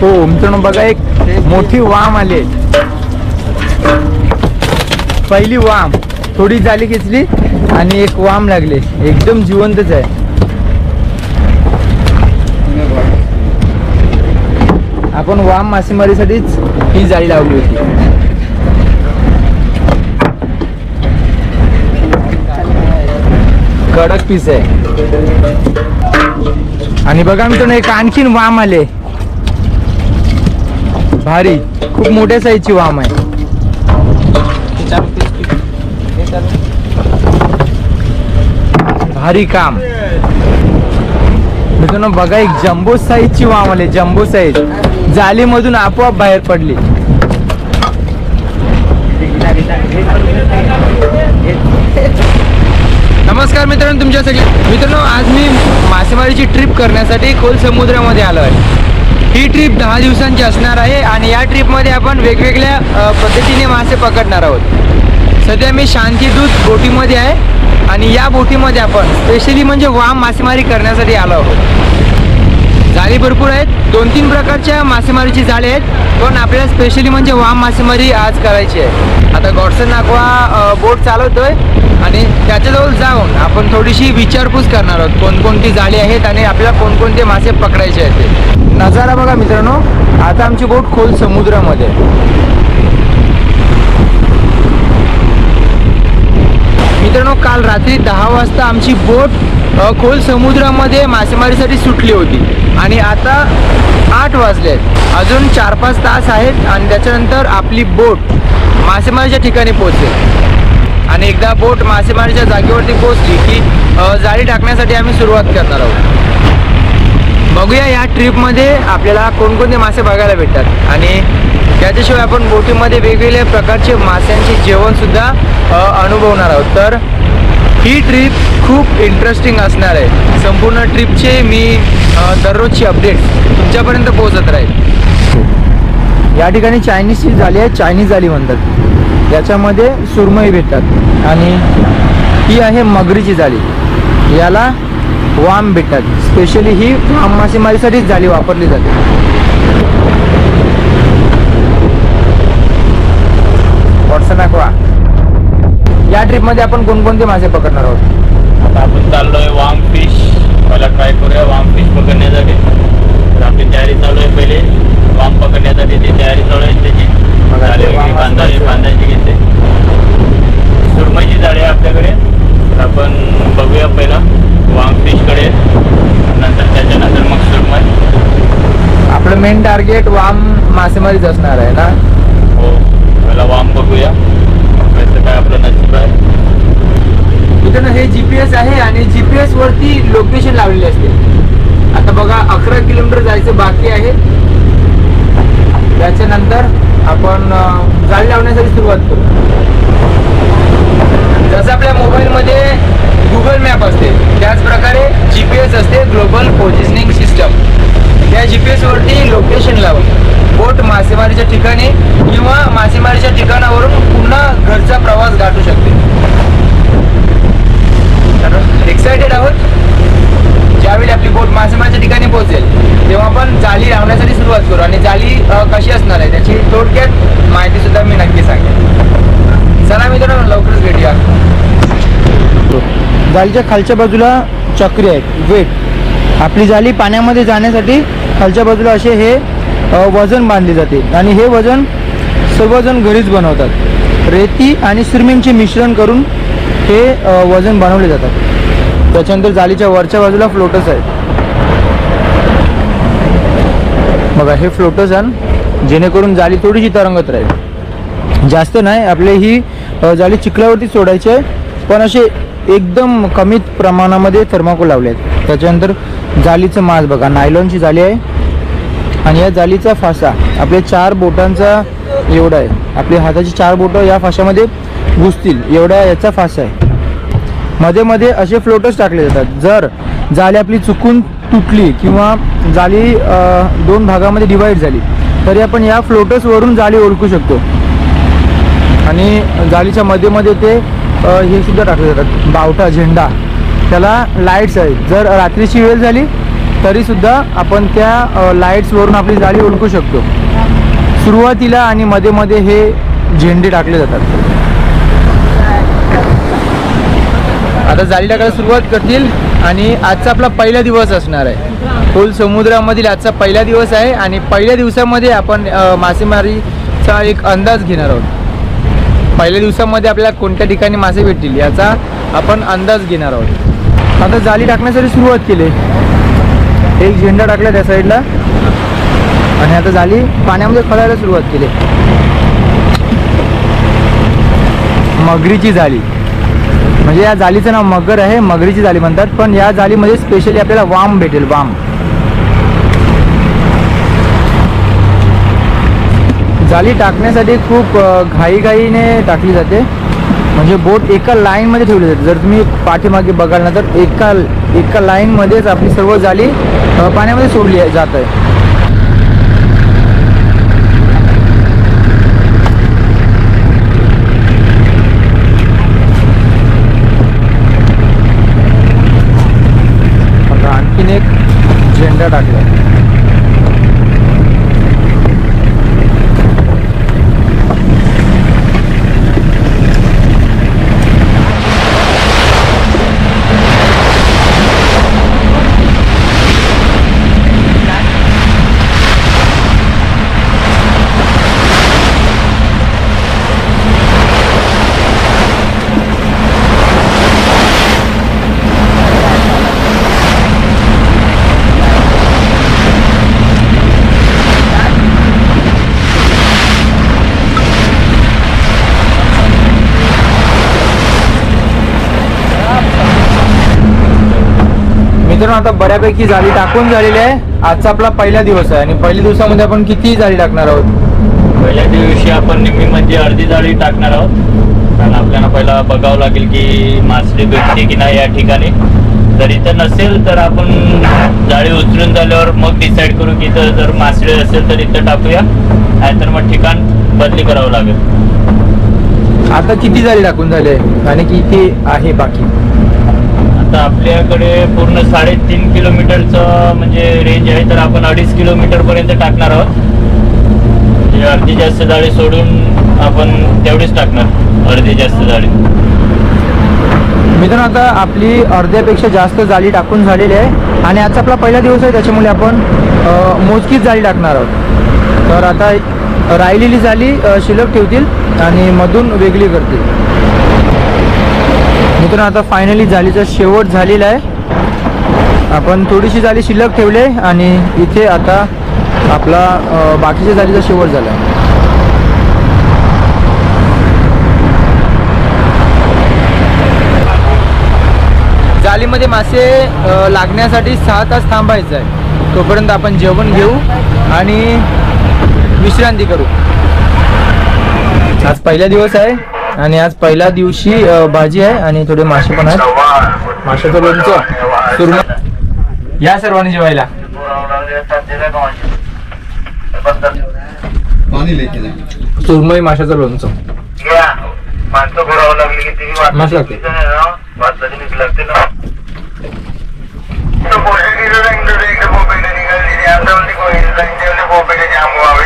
हो मित्रांनो बघा एक मोठी वाम आली. पहिली वाम. थोडी जाली खेचली आणि एक वाम लागले. एकदम जिवंतच आहे. आपण वाम मासेमारीसाठीच ही जाळी लावली होती. कडक पीस आहे. आणि बघा मित्रांनो एक आणखीन वाम आले. भारी. खूप मोठ्या साईजची वाम आहे. भारी काम. मित्रांनो बघा एक जम्बो साईजची वाम आली जम्बो साईज जालीमधून आपोआप बाहेर पडली. नमस्कार मित्रांनो तुमच्या सगळे मित्रांनो आज मी मासेमारीची ट्रिप करण्यासाठी खोल समुद्रामध्ये आलो आहे. ही ट्रिप दहा दिवसांची असणार आहे आणि या ट्रिपमध्ये आपण वेगवेगळ्या पद्धतीने मासे पकडणार आहोत. सध्या मी शांतीदूत बोटीमध्ये आहे आणि या बोटीमध्ये आपण स्पेशली म्हणजे वाम मासेमारी करण्यासाठी आलो आहोत. जाळी भरपूर आहेत. दोन तीन प्रकारच्या मासेमारीची जाळी आहेत पण आपल्याला स्पेशली म्हणजे वाम मासेमारी आज करायची आहे. आता गॉडसन नाकवा बोट चालवतोय आणि त्याच्याजवळ जाऊन आपण थोडीशी विचारपूस करणार आहोत कोणकोणती जाळी आहेत आणि आपल्याला कोणकोणते मासे पकडायचे आहेत ते. नजारा बघा मित्रांनो. आता आमची बोट खोल समुद्रामध्ये. मित्रांनो काल रात्री दहा वाजता आमची बोट खोल समुद्रामध्ये मासेमारीसाठी सुटली होती. आणि आता आठ वाजले आहेत. अजून चार पाच तास आहेत आणि त्याच्यानंतर आपली बोट मासेमारीच्या ठिकाणी पोहोचेल. आणि एकदा बोट मासेमारीच्या जागेवरती पोहोचली की जाळी टाकण्यासाठी आम्ही सुरुवात करणार आहोत. बघूया या ट्रिपमध्ये आपल्याला कोणकोणते मासे बघायला भेटतात. आणि त्याच्याशिवाय आपण बोटीमध्ये वेगवेगळ्या प्रकारचे माशांचे जेवणसुद्धा अनुभवणार आहोत. तर ही ट्रिप खूप इंटरेस्टिंग असणार आहे. संपूर्ण ट्रिपचे मी दररोजची अपडेट तुमच्यापर्यंत पोहोचत राहील. या ठिकाणी चायनीजची झाली आहे चायनीज झाली म्हणतात. याच्यामध्ये सुरमई भेटतात. आणि ही आहे मगरीची झाली याला वाम भेटतात. स्पेशली ही वाम मासेमारीसाठीच जाळी वापरली जाते. या ट्रिपमध्ये आपण कोणकोणते मासे पकडणार आहोत? आता आपण चाललोय वाम फिश. पहिला ट्राय करूया वाम फिश पकडण्यासाठी. तर आपली तयारी चालू आहे पहिले. वाम पकडण्यासाठी ती तयारी चालू आहे त्याची. बांधायची असतं. बांधायची घेते. सुरमईची जाळी आहे आपल्याकडे. तर आपण बघूया पहिला. वाम फिशकडे नंतर त्याच्यानंतर मग सुरमई. आपलं मेन टार्गेट वाम मासेमारीच असणार आहे ना? हो. पहिला वाम बघूया. काय आपलं नशीब आहे. मित्रांनो हे जीपीएस आहे आणि जीपीएस वरती लोकेशन लावलेली असते. आता बघा अकरा किलोमीटर जायचं बाकी आहे. त्याच्यानंतर आपण जाळी लावण्यासाठी सुरुवात करू. जसं आपल्या मोबाईलमध्ये गुगल मॅप असते. त्याचप्रकारे जी पी एस असते ग्लोबल पोझिशनिंग सिस्टम त्या जी पी एसवरती लोकेशन लावून बोट मासेमारीच्या ठिकाणी किंवा मासेमारीच्या ठिकाणावरून पुन्हा घरचा प्रवास गाठू शकते. एक्सायटेड आहोत? ज्यावेळी आपली बोट मासेमारीच्या ठिकाणी पोहोचेल तेव्हा आपण जाळी लावण्यासाठी सुरुवात करू. आणि जाळी कशी असणार आहे त्याची थोडक्यात माहिती सुद्धा मी नक्की सांगेन चला मित्रांनो लवकरच भेटूया जाळीच्या खालच्या बाजूला चक्री आहेत वेट. आपली जाळी पाण्यामध्ये जाण्यासाठी खालच्या बाजूला असे हे वजन बांधले जाते. आणि हे वजन सर्वजण घरीच बनवतात. रेती आणि सिरमिंगचे मिश्रण करून हे वजन बनवले जातात. त्याच्यानंतर जाळीच्या वरच्या बाजूला फ्लोटस आहेत. बघा हे फ्लोटस आण जेणेकरून जाळी थोडीशी तरंगत राहील. जास्त नाही आपले ही जाली जाळी चिखलावरती सोडायची आहे पण असे एकदम कमीत प्रमाणामध्ये थर्माकोल लावले आहेत. त्याच्यानंतर जाळीचं मास बघा नायलॉनची जाळी आहे. आणि या जाळीचा फासा आपल्या चार बोटांचा एवढा आहे. आपल्या हाताची चार बोटं या फाशामध्ये घुसतील. एवढा याचा फासा आहे. मध्ये मध्ये असे फ्लोटर्स टाकले जातात. जर जाळी आपली चुकून तुटली किंवा जाळी दोन भागामध्ये डिवाईड झाली तरी आपण या फ्लोटर्सवरून जाळी ओळखू शकतो. आणि जाळीच्या मध्ये मध्ये ते हे सुद्धा टाकले जातात. बावटा झेंडा. त्याला लाईट्स आहेत. जर रात्रीची वेळ झाली तरीसुद्धा आपण त्या लाईट्सवरून आपली जाळी ओळखू शकतो. सुरुवातीला आणि मध्ये मध्ये हे झेंडे टाकले जातात. आता जाळी टाकायला सुरुवात करतील आणि आजचा आपला पहिला दिवस असणार आहे. खोल समुद्रामधील आजचा पहिला दिवस आहे आणि पहिल्या दिवसामध्ये आपण मासेमारीचा एक अंदाज घेणार आहोत. पहिल्या दिवसामध्ये आपल्याला कोणत्या ठिकाणी मासे भेटतील याचा आपण अंदाज घेणार आहोत. आता जाळी टाकण्यासाठी सुरुवात केली. एक झेंडा टाकला त्या साईडला. आणि आता जाळी पाण्यामध्ये खळायला सुरुवात केली. मगरीची जाळी म्हणजे या जाळीचं नाव मगर आहे. मगरीची जाळी म्हणतात. पण या जाळीमध्ये स्पेशली आपल्याला वाम भेटेल वाम. जाळी टाकण्यासाठी खूप घाईघाईने टाकली जाते. म्हणजे बोट एका लाईनमध्ये ठेवली जाते. जर तुम्ही पाठीमागे बघाल ना तर एका एका लाईनमध्येच आपली सर्व जाळी पाण्यामध्ये सोडली आहे- जात आहे. आणखीन एक झेंडा टाकला. मित्रांनो आता बऱ्यापैकी जाळी टाकून झालेली आहे. आजचा आपला पहिला दिवस आहे आणि पहिल्या दिवसामध्ये आपण किती जाळी टाकणार आहोत? पहिल्या दिवशी आपण निम्मी म्हणजे अर्धी जाळी टाकणार आहोत. कारण आपल्याला पहिला बघावं लागेल की मासळी भेटते की नाही या ठिकाणी. जर इथं नसेल तर आपण जाळी उचलून झाल्यावर मग डिसाईड करू की इथं जर मासळी असेल तर इथं टाकूया. नाहीतर मग ठिकाण बदली करावं लागेल. आता किती जाळी टाकून झाले? आणि किती आहे बाकी? आता आपल्याकडे पूर्ण साडेतीन किलोमीटरचं म्हणजे रेंज आहे तर आपण अडीच किलोमीटर पर्यंत टाकणार आहोत. म्हणजे अर्धी जास्त जाळी सोडून आपण तेवढीच टाकणार अर्धी जास्त जाळी. मित्रांनो आता आपली अर्ध्यापेक्षा जास्त जाळी टाकून झालेली आहे. आणि आजचा आपला पहिला दिवस आहे त्याच्यामुळे आपण मोजकीच जाळी टाकणार आहोत. तर आता राहिलेली जाळी शिल्लक ठेवतील आणि मधून वेगळी करतील. मित्रांनो आता फायनली जालीचा शेवट झालेला आहे. आपण थोडीशी जाळी शिल्लक ठेवले आणि इथे आता आपला बाकीच्या जाळीचा शेवट झाला आहे. जाळीमध्ये मासे लागण्यासाठी सहा तास थांबायचं आहे. तोपर्यंत आपण जेवण घेऊ आणि विश्रांती करू. आज पहिला दिवस आहे. आणि आज पहिल्या दिवशी भाजी आहे आणि थोडे मासे पण आहेत. माशाचं लोणचं. सुरमई. या सर्वांनी जेवायला. सुरमई माशाचं लोणचं. माणसं घोरावं मस्त लागते.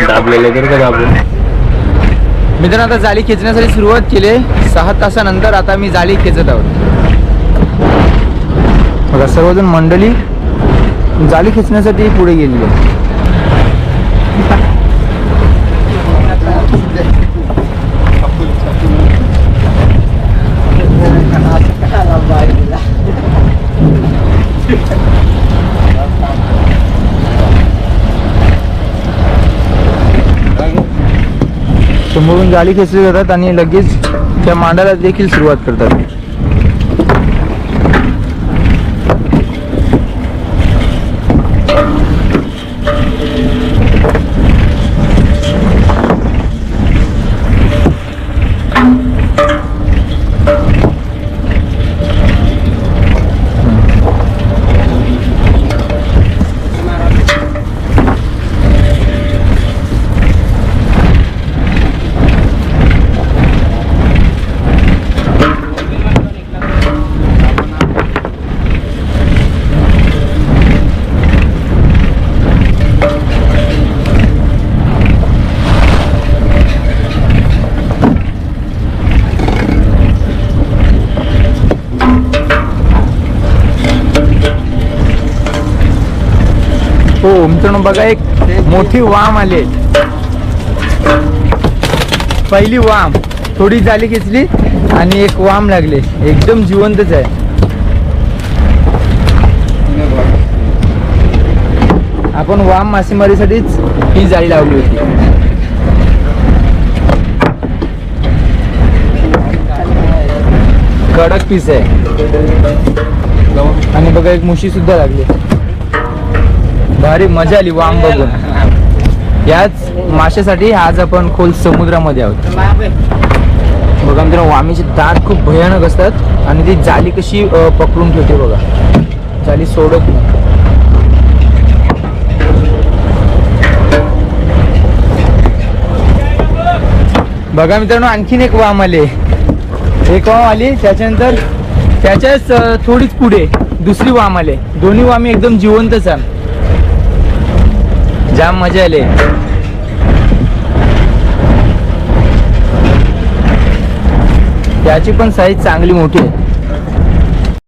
दाबलेले तर का दाबले मित्रांनो आता जाळी खेचण्यासाठी सुरुवात केली आहे. सहा तासानंतर आता मी जाळी खेचत आहोत बघा सर्वजण मंडळी जाळी खेचण्यासाठी पुढे गेलेली आहे समोरून जाळी खेचली जातात आणि लगेच त्या मांडाला देखील सुरुवात करतात. हो मित्रांनो बघा एक मोठी वाम आली पहिली वाम. थोडी जाली घेतली आणि एक वाम लागले. एकदम जिवंतच आहे. आपण वाम मासेमारीसाठीच ही जाळी लावली होती. कडक पीस आहे. आणि बघा एक मुशी सुद्धा लागली. भारी मजा आली वाम बघून. याच माशासाठी आज आपण खोल समुद्रामध्ये आहोत. बघा मित्र वामीचे दात खूप भयानक असतात आणि ती जाली कशी पकडून ठेवते बघा. जाली सोडत नाही. बघा मित्रांनो आणखीन एक वाम आले. एक वाम आली त्याच्यानंतर त्याच्याच थोडीच पुढे दुसरी वाम आले. दोन्ही वामी एकदम जिवंतच आहे जाम मजा आली. त्याची पण साईज चांगली मोठी आहे.